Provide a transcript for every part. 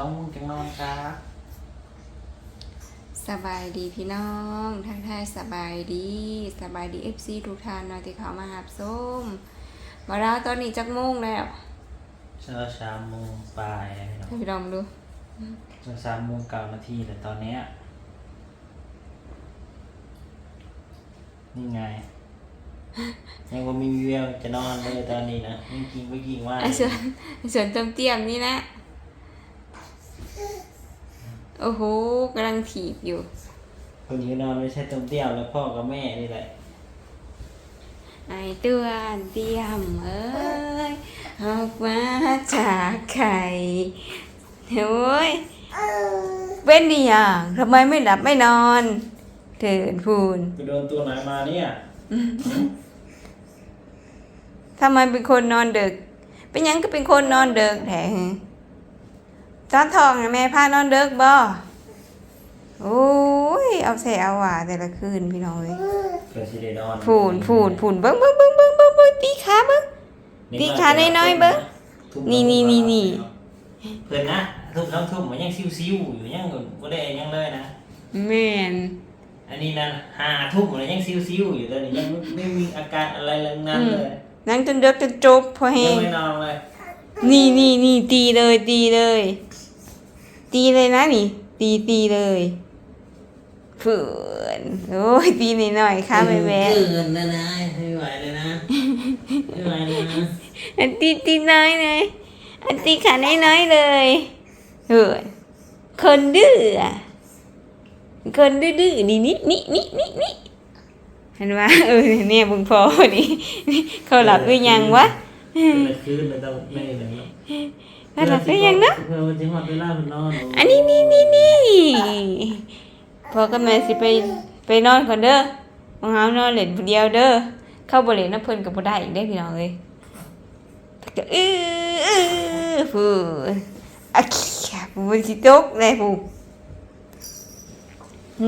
องโมงจังนอนครับสบายดีพี่น้องทักทายสบายดีสบายดีเอฟซีทุกท่านเนาะที่เขามาหับส้มมาแล้วตอนนี้จักโมงแล้วเช้าสามโมงปลายแล้วพี่น้องให้พี่น้องดูเช้าสามโมงเก้านาทีแต่ตอนเนี้ยนี่ไง ยังว่ามีเวลจะนอนเลยตอนนี้นะยังกินไม่กินว่าไอ้ส่วนไอ้ส่วนเติมเตียมนี่นะ โอ้โหกำลังถีบอยู่ คนที่นอนไม่ใช่ต้มเตี้ยวแล้วพ่อกับแม่นี่แหละ ไอ้เตือนเตียมเอ้ยออกมาจากไข่เฮ้ยเป็นดีอย่างทำไมไม่หลับไม่นอน เถินพูนไปโดนตัวไหนมาเนี่ย ทำไมเป็นคนนอนดึก เป็นหยังก็เป็นคนนอนดึกแท้หึ ตอนทองน่ะแม่พานอนดึกบ่โอ้ยเอาแสเอาหว่าแต่ละคืนพี่น้องเอ้ยเกิดสิได้นอนผูนผูนผูนเบิ้งเบิ้งเบิ้งเบิ้งเบิ้งเบิ้งตีขาเบิ้ง ตีขาน้อยๆเบิ่งทุ่มนี่นี่นี่นี่ เพื่อนนะทุ่มสองทุ่มมันยังซิวๆอยู่ยังก็ได้ยังเลยนะ แม่นอันนี้นะห้าทุ่มมันยังซิวๆอยู่ตอนนี้ยังไม่ไม่มีอาการอะไรเลยนั้นเลยนั่งจนเด็กจนจบพอแห้ยังงไม่นอนเลย นี่นี่นี่ตีเลยตีเลย ตีเลยนะนี่ ตีตีเลยฝืนโอ้ยตีนิดหน่อยๆค่ะแม่แม่เกินนะนะไม่ไหวเลยนะไม่ไหวเลยนะอันตีตีน้อยเลยอันตีขาน้อยน้อยๆเลยเฮ้ยคนดื้ออะคนดื้อดื้อๆนี่นี่นี่นี่นี่นี่เห็นว่าเออเนี่ยบุงพอนี่เขาหลับหรือยังวะเกิดคืนมันต้องไม่เลยเนาะเขาหลับหรือยังเนาะเพื่อวันที่หอดเวลามันนอนอันนี้นี่นี่นี่พอกับแม่สิไปไปนอนก่อนเด้อมองหานอนเล่นผู้เดียวเด้อ เข้าบ่เล่นน้ำเพิ่นกับบ่ได้อีกได้อพี่น้องเอ้ยก็อื้ออื้อฟูอะขี้ฟูมันสิตกเลยฟู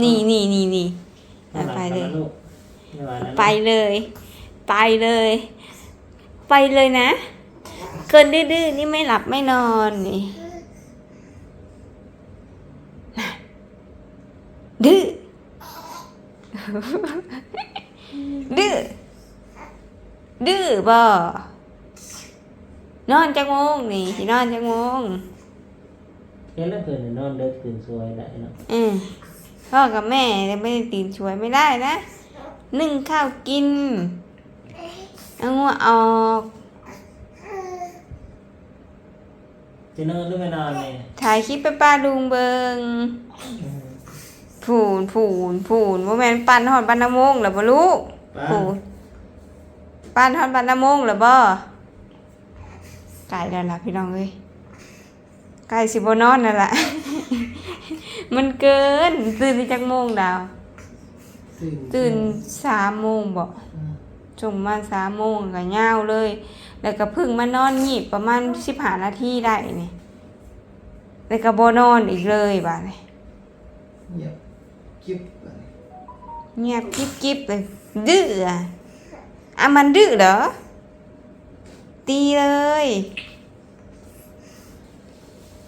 นี่นี่นี่นี่อะไปเลยไม่ไหวแล้วไปเลย ไปเลย ไปเลยนะ เกินดื้อๆนี่ไม่หลับไม่นอนนี่น่ะดื้อดื้อดื้อบ่นอนจักโมงนี่สินอนจักโมงเห็นแล้วเกินนอนเลิกตื่นสวยได้เนาะอืมพ่อกับแม่ยังไม่ได้ตื่นช่วยไม่ได้นะนึ่งข้าวกินเอาหัวออก จะนอนหรือไม่นอนเนี่ยถ่ายคลิปไปป้าลุงเบิงผูนผูนผูนว่าแมนปันหอดปันน้ำมงหรือบ่ลูกป้าผูนปันหอดปันน้ำมงหรือบ่ไก่แล้วล่ะพี่น้องเอ้ยไก่สิบนอนนั่นแหละ มันเกิน ตื่นที่จักโมงดาว ตื่นสามโมงบอกจงมาสามโมงก็ย่าวเลย แล้วก็เพึ่งมานอนงีบประมาณสิบหานาทีได้นี่แล้วก็บนอนอีกเลยบ้านี่เงียบกิ๊บไปเงียบกิ๊บกิ๊บเลยดื้ออะอะมันดื้อเหรอ ตีเลย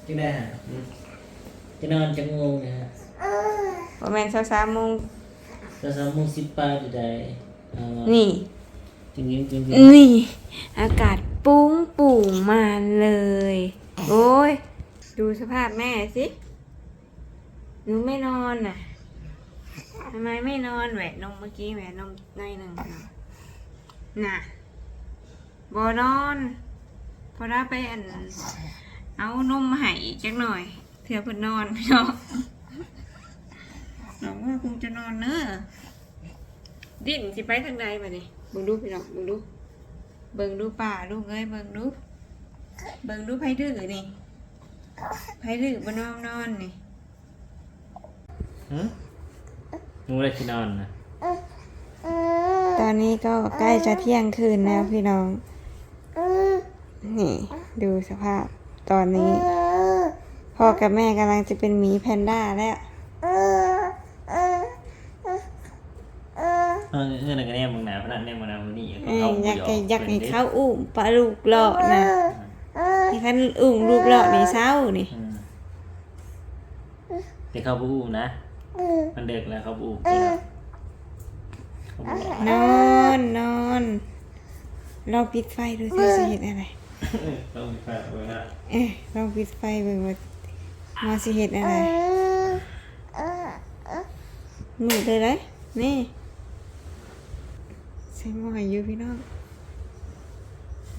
จะได้ฮะอืมจะนอนจะงงนะฮะประมาณสสามโมงจะสามโมงสิบปลายจะได้เอามานี่ จริงจริงนี่ อากาศปุ้งปุ่งมาเลย โอ้ย ดูสภาพแม่สิหนูไม่นอนน่ะทำไมไม่นอนแหวะนมเมื่อกี้แหวะนมหน่อยหนึ่งน่ะน่ะบอนอน พอได้ไปอัน เอานมมาให้อีกจักหน่อยเถื่อเพิ่นนอนพี่น้องน้องว่าคงจะนอนเนอะดิ้นสิไปทางใดมาเนี่ย เบิ่งดูพี่น้องเบิ่งดูเบิ่งดูป่าลูกเอ้ยเบิ่งดูเบิ่งดูไผดื้อนี่ไผดื้อบนนอนนอนนี่หืมงูอะไรที่นอนนะตอนนี้ก็ใกล้จะเที่ยงคืนแล้วพี่น้อง นี่ดูสภาพตอนนี้ พ่อกับแม่กำลังจะเป็นหมีแพนด้าแล้ว เออเอนั่นก็แน่มึงหนาพนันแน่มึงหนาวันนี้เอ้ยอยากให้อยากให้เขาอุ้มปลาลูกเลาะนะให้เขาอุ้มลูกเลาะในเช้านี่แต่เขาบูนะมันเด็กแล้วเขาบูกินแล้วเขาบูนอนนอนลองปิดไฟดูสิสิเห็นอะไรต้องมีแฟนไว้นะเอ๊ะลองปิดไฟเบิ่งว่ามาสิเห็นอะไรมืดเลยเลย นี่ใส่หมอยอยู่พี่น้อง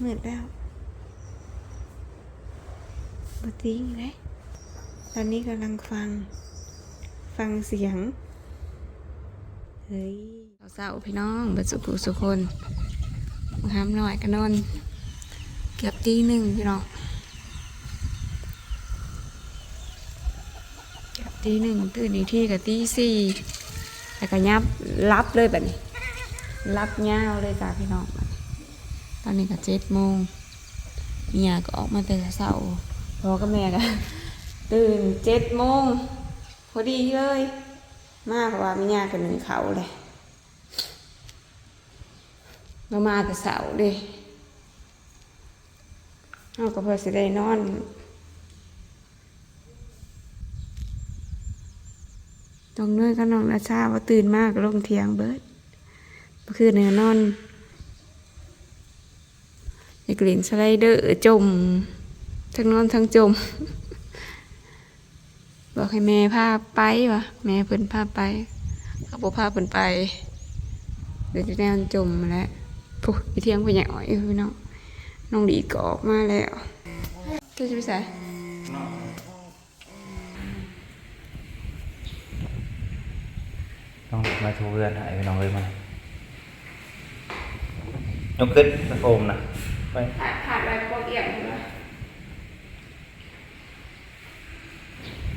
มืดแล้วบติ้งเลยตอนนี้กำลังฟัง ฟังเสียง เฮ้ยเศร้าพี่น้องบัดสุขุสุคนมาหามหน่อยกันนอน เกือบตีหนึ่งพี่น้อง เกือบตีหนึ่งตื่นอีกที่กับตีสี่แล้วก็ยับรับเลยแบบนี้ รับยาเลยจ้าพี่น้อง ตอนนี้ก็เจ็ดโมงเมียก็ออกมาแต่เช้าพ่อกับแม่ก็ตื่นเจ็ดโมงพอดีเลย มาเพราะว่ามีญากันหนึ่งเขาเลยมามาแต่เสาเลยเอาก็เพื่อสิได้นอนตรงเนื้อก็น้องนาชาว่าตื่นมากลงเทียงเบิด เมื่อคืนเนี่ยนอนอยากเล่นสไลเดอร์จม ทั้งนอนทั้งจม บอกให้แม่พาไปวะแม่เพิ่นพาไปเขาบอกพาเพิ่นไป เดี๋ยวจะแนวจมแล้วปุ๊บไปเที่ยงไปใหญ่อ้อยพี่น้องน้องดีก็ออกมาแล้วเจ้าจะไปใส่ต้องมาทูเพื่อนหายไปน้องเลยมัน ยกขึ้นตะโฟมนะไปผ่านผ่านไปพวกเอี่ยมใช่ไหม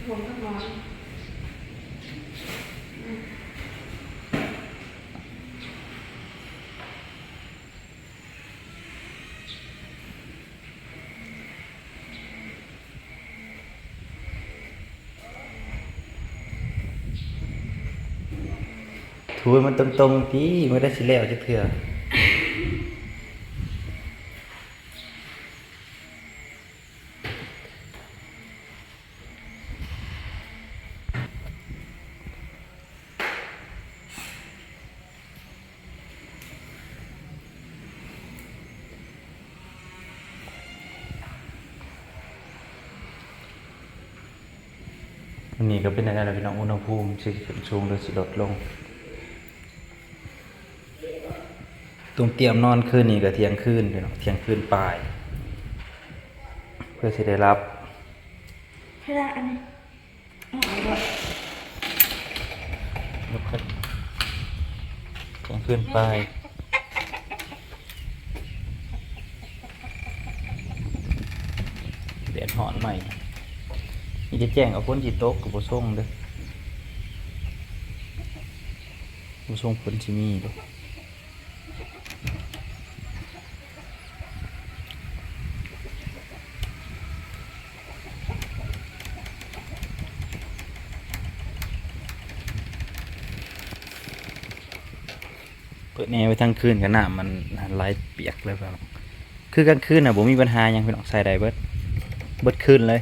ผมก็นอนทูให้มันตรงๆที่ไม่ได้สิแล้วจะเถื่อ อันนี้ก็เป็นอะไรล่ะพี่น้องอุณหภูมิสิขึ้นสูงหรือสิลดลงตรงเตรียมนอนคืนนี้ก็เที่ยงคืนพี่น้องเที่ยงคืนปลาย เพื่อสิได้รับแค่ละอันนี้ยกขึ้นเที่ยงคืนปลายเดือดหอนใหม่ นี่จะแจ้งเอาพ้นจีโต๊ะกับบุส่งเด้อบุส่งพ้นจิมีเด้อเปิดแอร์ไว้ทั้งคืนกันน้ำมันไหลเปียกเลยครับคือกลางคืนน่ะผมมีปัญหายังพี่น้องใส่ได้เบิดเบิดคืนเลย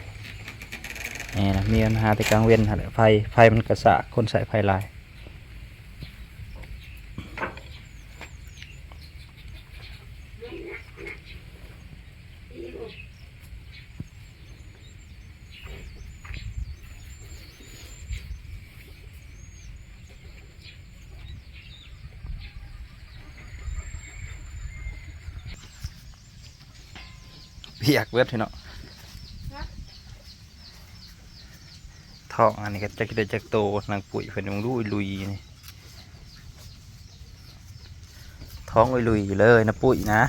นี่นะมีปัญหาแต่กลางเว้นหั่นแหละไฟไฟมันกระสาคนใส่ไฟลายเพียกเวทพี่เนาะ ท้องอันนี้ก็จะกินได้จากโตนางปุ๋ยเพิ่นยังรู้ลุยนี่ท้องลุยๆเลยนะปุ๋ยนะ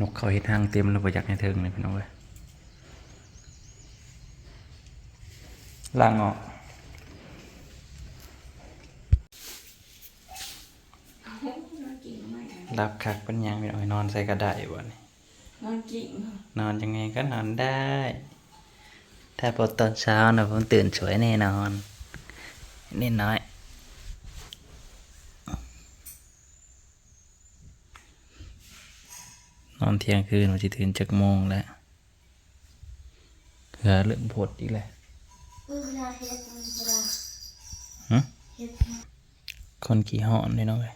นกเขาเห็นทางเต็มแล้วบ่อยากให้เทิงเลยพี่น้องเว้ย ล่างออกรับคักเป็นหยังพี่น้องนอนใส่กระไดบ่นี่นอนกิ่งนอนยังไงก็นอนได้นถ้าพอตอนเช้านะผมตื่นสวยแน่นอนนิดน้อยนอนเที่ยงคืนวันที่ตื่นจักโมงแล้วเหลือเรื่องผดอีกแล้ว คนขี่หอนเลยเนาะเว้ย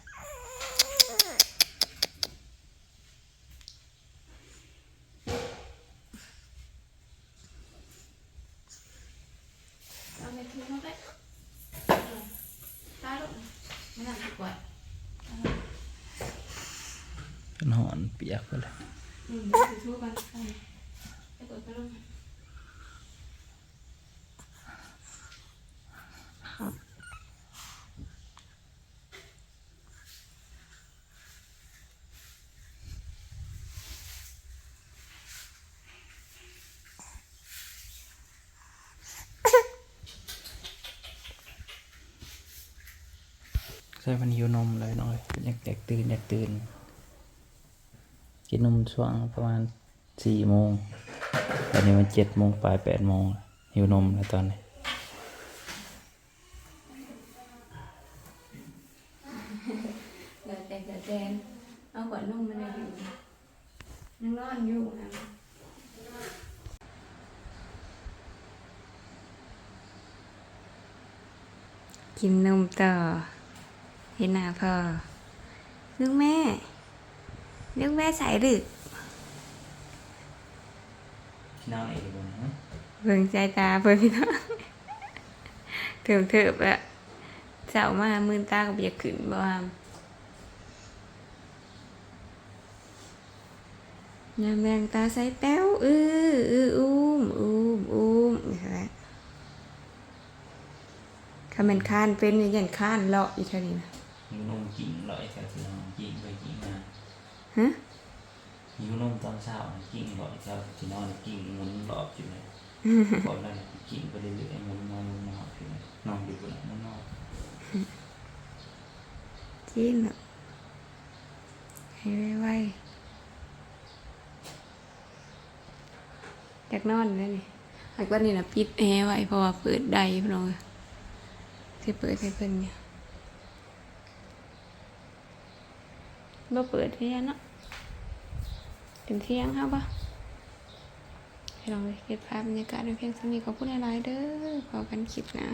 เอาไปทิ้งเอาไปตาลูกไม่น่าดีกว่าคนหอนเปียกไปเลย อืมเดี๋ยวไปทั่วกันไปกดไปลงใส่มันหิวนมเลยเนาะเว้ยอยากอยากตื่นอยากตื่น กินนมช่วงประมาณสี่โมงตอนนี้มันเจ็ดโมงปลายแปดโมงหิวนมแล้วตอนนี้ เดี๋ยวแตกเดี๋ยวแตนเอาขวดนมมาเลยอยู่ยังนอนอยู่นะกินนมต่อ เห็นหน้าพ่อลูกแม่ลูกแม่ใส่ดึกพี่น้องเอกบุญนะเบิ่งใจตาเพิ่นพี่น้องเถิบเถิบอะเจ้ามามืนตาก็บ่อยากขึ้นบ่ฮามยามแรงตาใสแป้วอื้ออื้ออุ้มอุ้มอุ้มนี่แหละถ้ามันค้านเป็นนี่ยันค้านเลาะอีเท่านี้นะหิวนมกิ่ง ลอยกับพี่น้องกิ่งไปกิ่งมาฮะหิวนมตอนเช้าน่ะกิ่งลอยกับพี่น้องกิ่งหมุนรอบอยู่เลยพอแล้วน่ะกิ่งไปเรื่อยๆหมุนนอนหมุนนอนอยู่เลยนอนอยู่บนนั้นนอนกินอะให้ไวๆอยากนอนแล้วนี่อักวันนี้นะปิดแอร์ไว้เพราะว่าเปิดได้พี่น้องที่เปิดให้เพิ่นเนี่ย บ่เปิดเที่ยงเนาะเป็นเที่ยงเฮาบปะให้ลองไปเก็บภาพบรรยากาศในเพียงสนี้ขอบคุณหลายๆเด้อขอกันคลิปนะ